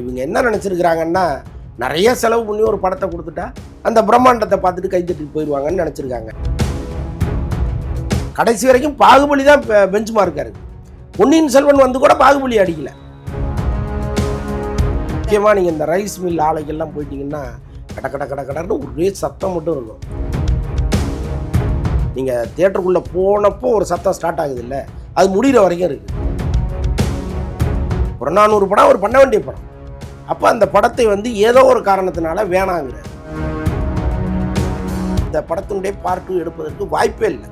இவங்க என்ன நினச்சிருக்கிறாங்கன்னா நிறைய செலவு பண்ணி ஒரு படத்தை கொடுத்துட்டா அந்த பிரம்மாண்டத்தை பார்த்துட்டு கைத்தட்டிட்டு போயிடுவாங்கன்னு நினச்சிருக்காங்க. கடைசி வரைக்கும் பாகுபலி தான் பெஞ்ச் மார்க்காக இருக்கு பொன்னியின் செல்வன் வந்து கூட பாகுபலி அடிக்கல. முக்கியமாக நீங்கள் இந்த ரைஸ் மில் ஆலைகள்லாம் போயிட்டீங்கன்னா கட கட கட கடன்னு ஒரே சத்தம் மட்டும் இருக்கும். நீங்கள் தேட்டருக்குள்ளே போனப்போ ஒரு சத்தம் ஸ்டார்ட் ஆகுது இல்லை அது முடிகிற வரைக்கும் இருக்குது ஒரு நானூறு படம் ஒரு பண்ண வேண்டிய படம். அப்போ அந்த படத்தை வந்து ஏதோ ஒரு காரணத்தினால வேணாங்கிற. இந்த படத்தினுடைய பார்ட் டூ எடுப்பதற்கு வாய்ப்பே இல்லை.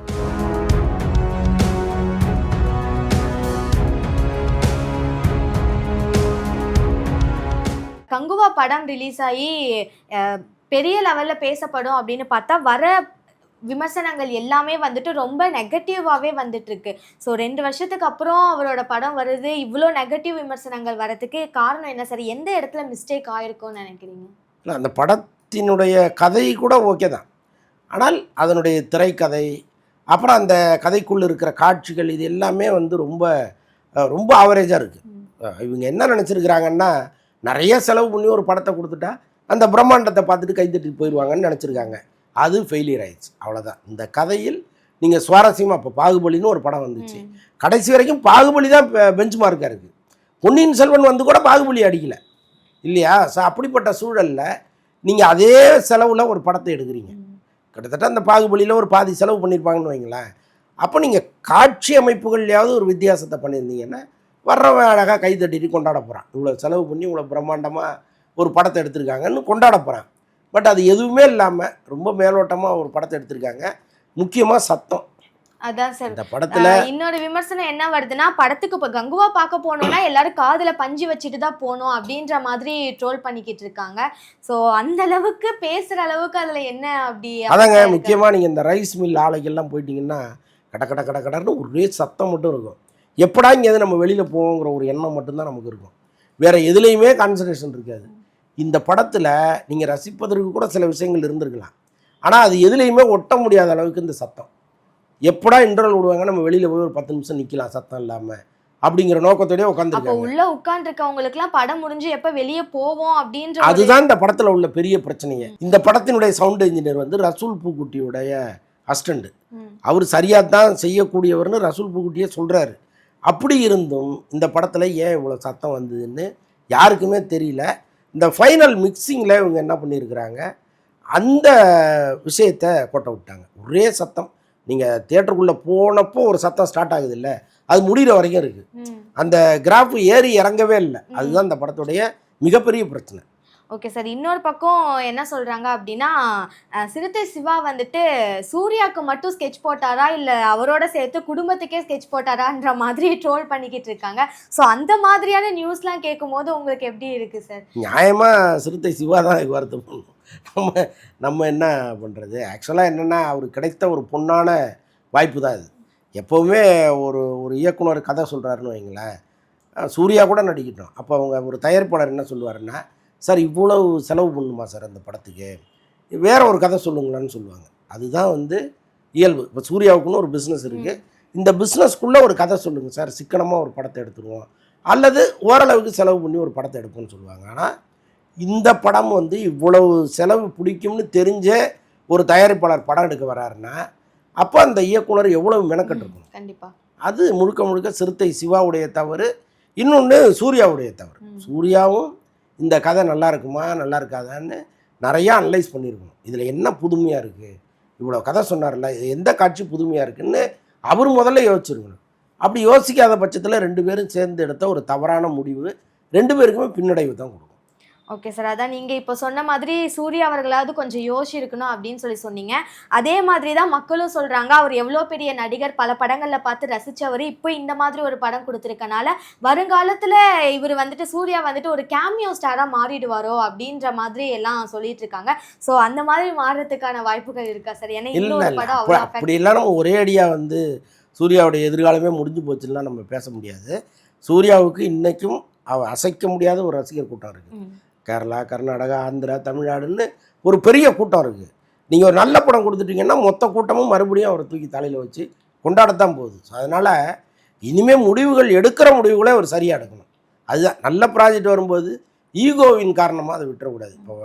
கங்குவா படம் ரிலீஸ் ஆகி பெரிய லெவலில் பேசப்படும் அப்படின்னு பார்த்தா வர விமர்சனங்கள் எல்லாமே வந்துட்டு ரொம்ப நெகட்டிவாகவே வந்துட்டு இருக்கு ஸோ ரெண்டு வருஷத்துக்கு அப்புறம் அவரோட படம் வருது. இவ்வளோ நெகட்டிவ் விமர்சனங்கள் வரதுக்கு காரணம் என்ன? சார் எந்த இடத்துல மிஸ்டேக் ஆயிருக்கும்னு நினைக்கிறீங்க? இல்லை அந்த படத்தினுடைய கதை கூட ஓகே தான். ஆனால் அதனுடைய திரைக்கதை அப்புறம் அந்த கதைக்குள்ள இருக்கிற காட்சிகள் இது எல்லாமே வந்து ரொம்ப ரொம்ப ஆவரேஜாக இருக்குது. இவங்க என்ன நினச்சிருக்கிறாங்கன்னா நிறைய செலவு பண்ணி ஒரு படத்தை கொடுத்துட்டா அந்த பிரம்மாண்டத்தை பார்த்துட்டு கைத்தட்டிட்டு போயிடுவாங்கன்னு நினச்சிருக்காங்க. அது ஃபெயிலியர் ஆயிடுச்சு. அவ்வளோதான் இந்த கதையில் நீங்கள் சுவாரஸ்யமாக இப்போ பாகுபலின்னு ஒரு படம் வந்துச்சு. கடைசி வரைக்கும் பாகுபலி தான் பெஞ்ச் மார்க்காக இருக்குது பொன்னியின் செல்வன் வந்து கூட பாகுபலி அடிக்கல. இல்லையா? ஸோ அப்படிப்பட்ட சூழலில் நீங்கள் அதே செலவில் ஒரு படத்தை எடுக்கிறீங்க. கிட்டத்தட்ட அந்த பாகுபலியில் ஒரு பாதி செலவு பண்ணியிருப்பாங்கன்னு வைங்களேன். அப்போ நீங்கள் காட்சி அமைப்புகள்லையாவது ஒரு வித்தியாசத்தை பண்ணியிருந்தீங்கன்னா வர்றவன் அழகாக கை தட்டிட்டு கொண்டாட போகிறான் இவ்வளோ செலவு பண்ணி இவ்வளோ பிரம்மாண்டமாக ஒரு படத்தை எடுத்திருக்காங்கன்னு கொண்டாட போகிறான் பட் அது எதுவுமே இல்லாமல் ரொம்ப மேலோட்டமாக ஒரு படத்தை எடுத்திருக்காங்க. முக்கியமாக சத்தம். அதான் சார். இந்த படத்தில் இன்னொரு விமர்சனம் என்ன வருதுன்னா படத்துக்கு இப்போ கங்குவா பார்க்க போனோம்னா எல்லாரும் காதுல பஞ்சு வச்சுட்டு தான் போகணும் அப்படின்ற மாதிரி ட்ரோல் பண்ணிக்கிட்டு இருக்காங்க. ஸோ அந்த அளவுக்கு பேசுற அளவுக்கு அதுல என்ன அப்படி அதாங்க இருக்கு? முக்கியமாக நீங்கள் இந்த ரைஸ் மில் ஆலைகள்லாம் போயிட்டீங்கன்னா கட கட கட கடன்னு ஒரே சத்தம் மட்டும் இருக்கும். எப்படா இங்கேருந்து நம்ம வெளியில் போவோங்கிற ஒரு எண்ணம் மட்டும்தான் நமக்கு இருக்கும். வேறு எதுலேயுமே கான்சன்ட்ரேஷன் இருக்காது. இந்த படத்தில் நீங்கள் ரசிப்பதற்கு கூட சில விஷயங்கள் இருந்திருக்கலாம். ஆனால் அது எதுலேயுமே ஒட்ட முடியாத அளவுக்கு இந்த சத்தம். எப்படா இன்டர்வல் விடுவாங்க? நம்ம வெளியில் போய் ஒரு பத்து நிமிஷம் நிற்கலாம் சத்தம் இல்லாமல் அப்படிங்கிற நோக்கத்தோடய உட்காந்துருக்காங்க உள்ள உட்காந்துருக்கவங்களுக்குலாம் படம் முடிஞ்சு எப்ப வெளியே போவோம் அப்படின்ற அதுதான் இந்த படத்தில் உள்ள பெரிய பிரச்சனையே. இந்த படத்தினுடைய சவுண்ட் இன்ஜினியர் வந்து ரசூல் பூக்குட்டியுடைய அசிஸ்டண்ட் ம். அவர் சரியாக தான் செய்யக்கூடியவர்னு ரசூல் பூக்குட்டியே சொல்கிறாரு அப்படி இருந்தும் இந்த படத்தில் ஏன் இவ்வளோ சத்தம் வந்ததுன்னு யாருக்குமே தெரியல. இந்த ஃபைனல் மிக்சிங்கில் இவங்க என்ன பண்ணியிருக்கிறாங்க அந்த விஷயத்தை கொட்ட விட்டாங்க. ஒரே சத்தம். நீங்கள் தேட்டருக்குள்ளே போனப்போ ஒரு சத்தம் ஸ்டார்ட் ஆகுது இல்லை அது முடிகிற வரைக்கும் இருக்குது. அந்த கிராஃப் ஏறி இறங்கவே இல்லை. அதுதான் இந்த படத்துடைய மிகப்பெரிய பிரச்சனை. ஓகே சார் இன்னொரு பக்கம் என்ன சொல்கிறாங்க அப்படின்னா சிறுத்தை சிவா வந்துட்டு சூர்யாவுக்கு மட்டும் ஸ்கெட்ச் போட்டாரா? இல்லை அவரோட சேர்த்து குடும்பத்துக்கே ஸ்கெட்ச் போட்டாரான்ற மாதிரி ட்ரோல் பண்ணிக்கிட்டு இருக்காங்க. ஸோ அந்த மாதிரியான நியூஸ்லாம் கேட்கும் போது உங்களுக்கு எப்படி இருக்குது சார் நியாயமாக சிறுத்தை சிவா தான் இதுக்கு வருத்தம் நம்ம நம்ம என்ன பண்ணுறது ஆக்சுவலாக என்னென்னா அவருக்கு கிடைத்த ஒரு பொண்ணான வாய்ப்பு தான் இது எப்போவுமே ஒரு ஒரு இயக்குனர் கதை சொல்கிறாருன்னு வைங்களேன். சூர்யா கூட நடிக்கட்டும். அப்போ அவங்க ஒரு தயாரிப்பாளர் என்ன சொல்லுவாருன்னா சார் இவ்வளவு செலவு பண்ணுமா சார் அந்த படத்துக்கு? வேற ஒரு கதை சொல்லுங்களான்னு சொல்லுவாங்க. அதுதான் வந்து இயல்பு. இப்போ சூர்யாவுக்குன்னு ஒரு பிஸ்னஸ் இருக்குது இந்த பிஸ்னஸ்க்குள்ளே ஒரு கதை சொல்லுங்கள் சார். சிக்கனமாக ஒரு படத்தை எடுத்துருவோம். அல்லது ஓரளவுக்கு செலவு பண்ணி ஒரு படத்தை எடுப்போம்னு சொல்லுவாங்க. ஆனால் இந்த படம் வந்து இவ்வளவு செலவு பிடிக்கும்னு தெரிஞ்ச ஒரு தயாரிப்பாளர் படம் எடுக்க வராருன்னா அப்போ அந்த இயக்குனர் எவ்வளவு மெனக்கட்டிருக்கணும் கண்டிப்பா. அது முழுக்க முழுக்க சிறுத்தை சிவாவுடைய தவறு. இன்னொன்று சூர்யாவுடைய தவறு. சூர்யாவும் இந்த கதை நல்லா இருக்குமா நல்லா இருக்காதான்னு நிறையா அனலைஸ் பண்ணியிருக்கணும். இதில் என்ன புதுமையாக இருக்குது இவ்வளோ கதை சொன்னார்ல இது எந்த காட்சி புதுமையாக இருக்குன்னு அவர் முதல்ல யோசிச்சிருக்கணும். அப்படி யோசிக்காத பட்சத்தில் ரெண்டு பேரும் சேர்ந்து எடுத்த ஒரு தவறான முடிவு ரெண்டு பேருக்குமே பின்னடைவு தான் கொடுக்கும். ஓகே சார் அதான் நீங்க இப்போ சொன்ன மாதிரி சூர்யா அவர்களாவது கொஞ்சம் யோசிச்சிருக்கணும் அப்படின்னு சொல்லி சொன்னீங்க. அதே மாதிரி தான் மக்களும் சொல்றாங்க அவர் எவ்வளோ பெரிய நடிகர்? பல படங்கள்ல பார்த்து ரசிச்சவர். இப்போ இந்த மாதிரி ஒரு படம் கொடுத்துருக்கனால வருங்காலத்துல இவர் வந்துட்டு சூர்யா வந்துட்டு ஒரு கேமியோ ஸ்டாரா மாறிடுவாரோ அப்படின்ற மாதிரி எல்லாம் சொல்லிட்டு இருக்காங்க. ஸோ அந்த மாதிரி மாறுறதுக்கான வாய்ப்புகள் இருக்கா சார் ஏன்னா இன்னொரு படம் அப்படி அவ்வளோ அப்படியெல்லாம் நம்ம ஒரே அடியாக வந்து சூர்யாவுடைய எதிர்காலமே முடிஞ்சு போச்சுன்னா நம்ம பேச முடியாது. சூர்யாவுக்கு இன்றைக்கும் அவ அசைக்க முடியாத ஒரு ரசிகர் கூட்டம் இருக்குது. கேரளா கர்நாடகா ஆந்திரா தமிழ்நாடுன்னு ஒரு பெரிய கூட்டம் இருக்குது நீங்கள் ஒரு நல்ல படம் கொடுத்துட்டீங்கன்னா மொத்த கூட்டமும் மறுபடியும் அவரை தூக்கி தலையில் வச்சு கொண்டாடத்தான் போகுது. ஸோ அதனால் இனிமேல் முடிவுகள் எடுக்கிற முடிவுகளே அவர் சரியாக எடுக்கணும். அதுதான். நல்ல ப்ராஜெக்ட் வரும்போது ஈகோவின் காரணமாக அதை விட்டுறக்கூடாது. இப்போ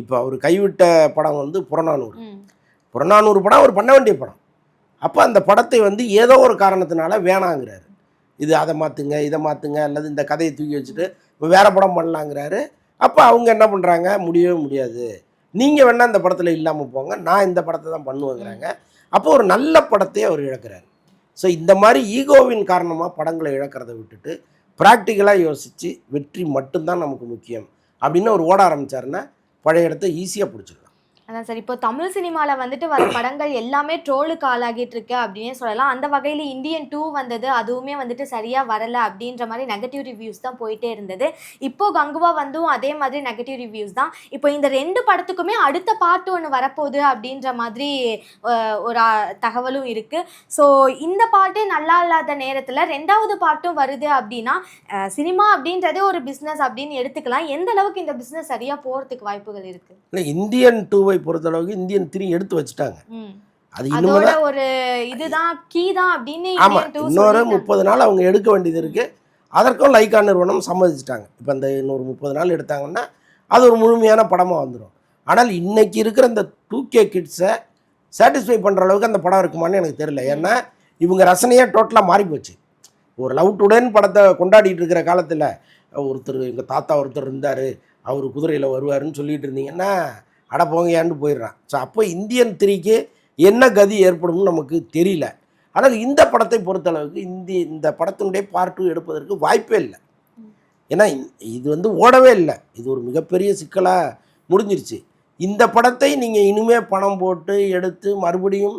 இப்போ அவர் கைவிட்ட படம் வந்து புறநானூறு. புறநானூறு படம் அவர் பண்ண வேண்டிய படம். அப்போ அந்த படத்தை வந்து ஏதோ ஒரு காரணத்தினால வேணாங்கிறாரு. இது அதை மாற்றுங்க இதை மாற்றுங்க அல்லது இந்த கதையை தூக்கி வச்சுட்டு இப்போ வேறு படம் பண்ணலாங்கிறாரு. அப்போ அவங்க என்ன பண்ணுறாங்க முடியவே முடியாது. நீங்கள் வேணால் இந்த படத்தில் இல்லாமல் போங்க. நான் இந்த படத்தை தான் பண்ணுவேங்கிறாங்க. அப்போ ஒரு நல்ல படத்தை அவர் இழக்கிறார். ஸோ இந்த மாதிரி ஈகோவின் காரணமாக படங்களை இழக்கிறத விட்டுட்டு ப்ராக்டிக்கலாக யோசித்து வெற்றி மட்டும்தான் நமக்கு முக்கியம் அப்படின்னு அவர் ஓட ஆரம்பிச்சாருன்னா பழைய இடத்த ஈஸியாக பிடிச்சிடலாம். அதான் சார். இப்போ தமிழ் சினிமாவில் வந்துட்டு வர படங்கள் எல்லாமே ட்ரோலுக்கு ஆளாகிட்டு இருக்கு அப்படின்னே சொல்லலாம். அந்த வகையில் இந்தியன் டூ வந்தது அதுவுமே வந்துட்டு சரியாக வரல அப்படின்ற மாதிரி நெகட்டிவ் ரிவ்யூஸ் தான் போயிட்டே இருந்தது. இப்போ கங்குவா வந்தும் அதே மாதிரி நெகட்டிவ் ரிவ்யூஸ் தான். இப்போ இந்த ரெண்டு படத்துக்குமே அடுத்த பார்ட் ஒன்று வரப்போகுது அப்படின்ற மாதிரி ஒரு தகவலும் இருக்கு. ஸோ இந்த பாட்டே நல்லா இல்லாத நேரத்தில் ரெண்டாவது பார்ட்டும் வருது அப்படின்னா சினிமா அப்படின்றதே ஒரு பிஸ்னஸ் அப்படின்னு எடுத்துக்கலாம். எந்த அளவுக்கு இந்த பிஸ்னஸ் சரியாக போகிறதுக்கு வாய்ப்புகள் இருக்கு? இல்லை இந்தியன் டூவை பொறுத்தளவுக்கு இந்தியன் த்ரீ எடுத்து வச்சுட்டாங்க. அது இன்னும் ஒரு இதுதான் கீ தான் அப்படின்னு ஆமாம் இன்னொரு. முப்பது நாள் அவங்க எடுக்க வேண்டியது இருக்குது அதற்கும் லைக்கா நிறுவனம் சம்மதிச்சிட்டாங்க. இப்போ இந்த இன்னொரு முப்பது நாள் எடுத்தாங்கன்னா அது ஒரு முழுமையான படமாக வந்துடும் ஆனால் இன்னைக்கு இருக்கிற இந்த டூ கே கிட்ஸை சாட்டிஸ்ஃபை பண்ணுற அளவுக்கு அந்த படம் இருக்குமான்னு எனக்கு தெரியல. ஏன்னா இவங்க ரசனையே டோட்டலாக மாறி போச்சு. ஒரு லவ் டுடேன்னு படத்தை கொண்டாடிட்டு இருக்கிற காலத்தில் ஒருத்தர் எங்கள் தாத்தா ஒருத்தர் இருந்தார் அவர் குதிரையில் வருவாருன்னு சொல்லிட்டு இருந்தீங்கன்னா அட போங்கயான்னு போயிடுறான். ஸோ அப்போ இந்தியன் த்ரீக்கு என்ன கதி ஏற்படும்னு நமக்கு தெரியல. ஆனால் இந்த படத்தை பொறுத்தளவுக்கு இந்தி இந்த படத்தினுடைய பார்ட் டூ எடுப்பதற்கு வாய்ப்பே இல்லை. ஏன்னா இது வந்து ஓடவே இல்லை. இது ஒரு மிகப்பெரிய சிக்கலாக முடிஞ்சிருச்சு. இந்த படத்தை நீங்கள் இனிமேல் பணம் போட்டு எடுத்து மறுபடியும்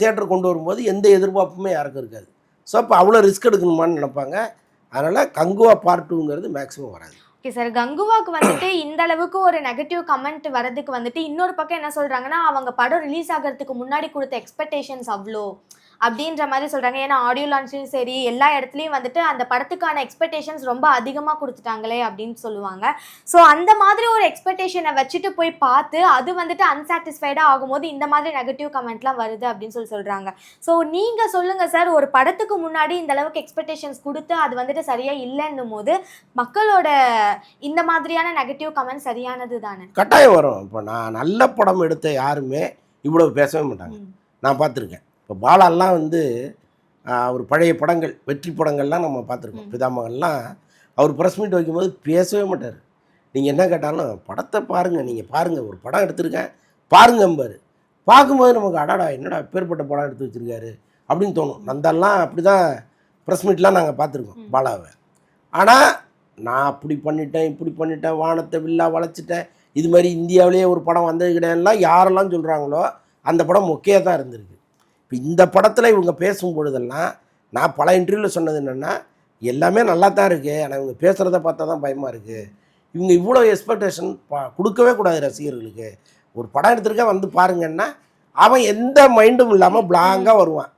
தேட்டர் கொண்டு வரும்போது எந்த எதிர்பார்ப்புமே யாருக்கும் இருக்காது. ஸோ அப்போ அவ்வளோ ரிஸ்க் எடுக்கணுமான்னு நினைப்பாங்க. அதனால் கங்குவா பார்ட் டூங்கிறது மேக்ஸிமம் வராது. ஓகே சார் கங்குவாக்கு வந்துட்டு இந்த அளவுக்கு ஒரு நெகட்டிவ் கமெண்ட் வரதுக்கு வந்துட்டு இன்னொரு பக்கம் என்ன சொல்றாங்கன்னா அவங்க படம் ரிலீஸ் ஆகிறதுக்கு முன்னாடி கொடுத்த எக்ஸ்பெக்டேஷன்ஸ் அவ்வளோ அப்படின்ற மாதிரி சொல்றாங்க. ஏன்னா ஆடியோ லான்ச்லையும் சரி எல்லா இடத்துலையும் வந்துட்டு அந்த படத்துக்கான எக்ஸ்பெக்டேஷன்ஸ் ரொம்ப அதிகமாக கொடுத்துட்டாங்களே அப்படின்னு சொல்லுவாங்க. ஸோ அந்த மாதிரி ஒரு எக்ஸ்பெக்டேஷனை வச்சுட்டு போய் பார்த்து அது வந்துட்டு அன்சாட்டிஸ்ஃபைடாக ஆகும்போது இந்த மாதிரி நெகட்டிவ் கமெண்ட்லாம் வருது அப்படின்னு சொல்லி சொல்கிறாங்க ஸோ நீங்கள் சொல்லுங்கள் சார் ஒரு படத்துக்கு முன்னாடி இந்த அளவுக்கு எக்ஸ்பெக்டேஷன்ஸ் கொடுத்து அது வந்துட்டு சரியாக இல்லைன்னும் போது மக்களோட இந்த மாதிரியான நெகட்டிவ் கமெண்ட் சரியானது தானே? கட்டாயம் வரும். இப்போ நான் நல்ல படம் எடுத்த யாருமே இவ்வளவு பேசவே மாட்டாங்க. நான் பார்த்துருக்கேன். இப்போ பாலாலாம் வந்து அவர் பழைய படங்கள் வெற்றி படங்கள்லாம் நம்ம பார்த்துருக்கோம். பிதாமகன்லாம் அவர் ப்ரெஸ் மீட் வைக்கும்போது பேசவே மாட்டார். நீங்கள் என்ன கேட்டாலும் படத்தை பாருங்கள் நீங்கள் பாருங்கள் ஒரு படம் எடுத்திருக்கேன் பாருங்கம்பாரு. பார்க்கும்போது நமக்கு அடாடா என்னடா பேர்பட்ட படம் எடுத்து வச்சிருக்காரு? அப்படின்னு தோணும். நந்தெல்லாம் அப்படி தான் ப்ரெஸ் மீட்லாம் நாங்கள் பார்த்துருக்கோம். பாலாவை. ஆனால் நான் அப்படி பண்ணிட்டேன் இப்படி பண்ணிட்டேன் வானத்தை வில்லா வளைச்சிட்டேன் இது மாதிரி இந்தியாவிலேயே ஒரு படம் வந்தது கிடையாதுலாம் யாரெல்லாம் சொல்கிறாங்களோ அந்த படம் மொக்கையாக தான் இருந்திருக்கு. இந்த படத்தில் இவங்க பேசும் பொழுதெல்லாம் நான் பல இன்டர்வியூவில் சொன்னது என்னென்னா எல்லாமே நல்லா தான் இருக்குது ஆனால் இவங்க பேசுகிறத பார்த்தா தான் பயமாக இருக்குது இவங்க இவ்வளோ எக்ஸ்பெக்டேஷன் பா கொடுக்கவே கூடாது ரசிகர்களுக்கு. ஒரு படம் எடுத்திருக்கேன் வந்து பாருங்கன்னா அவன் எந்த மைண்டும் இல்லாமல் பிளாங்காக வருவான்.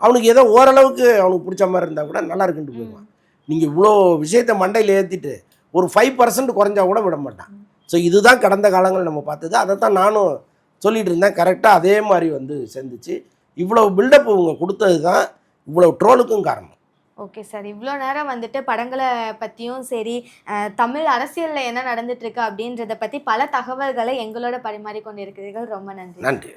அவனுக்கு ஏதோ ஓரளவுக்கு அவனுக்கு பிடிச்ச மாதிரி இருந்தால் கூட நல்லா இருக்குன்ட்டு போயிடுவான். நீங்கள் இவ்வளோ விஷயத்தை மண்டையில் ஏற்றிட்டு ஒரு ஃபைவ் பர்சன்ட் குறைஞ்சா கூட விட மாட்டான். ஸோ இதுதான் கடந்த காலங்கள் நம்ம பார்த்தது. அதை தான் நானும் சொல்லிட்டு இருந்தேன். கரெக்டாக அதே மாதிரி வந்து சேர்ந்துச்சு. இவ்வளவு பில்டப் இவங்க கொடுத்தது தான் இவ்வளவு ட்ரோலுக்கும் காரணம். ஓகே சார் இவ்வளோ நேரம் வந்துட்டு படங்களை பற்றியும் சரி தமிழ் அரசியலில் என்ன நடந்துட்டு இருக்கு அப்படின்றத பற்றி பல தகவல்களை எங்களோட பரிமாறிக்கொண்டு இருக்கிறீர்கள் ரொம்ப நன்றி. நன்றி.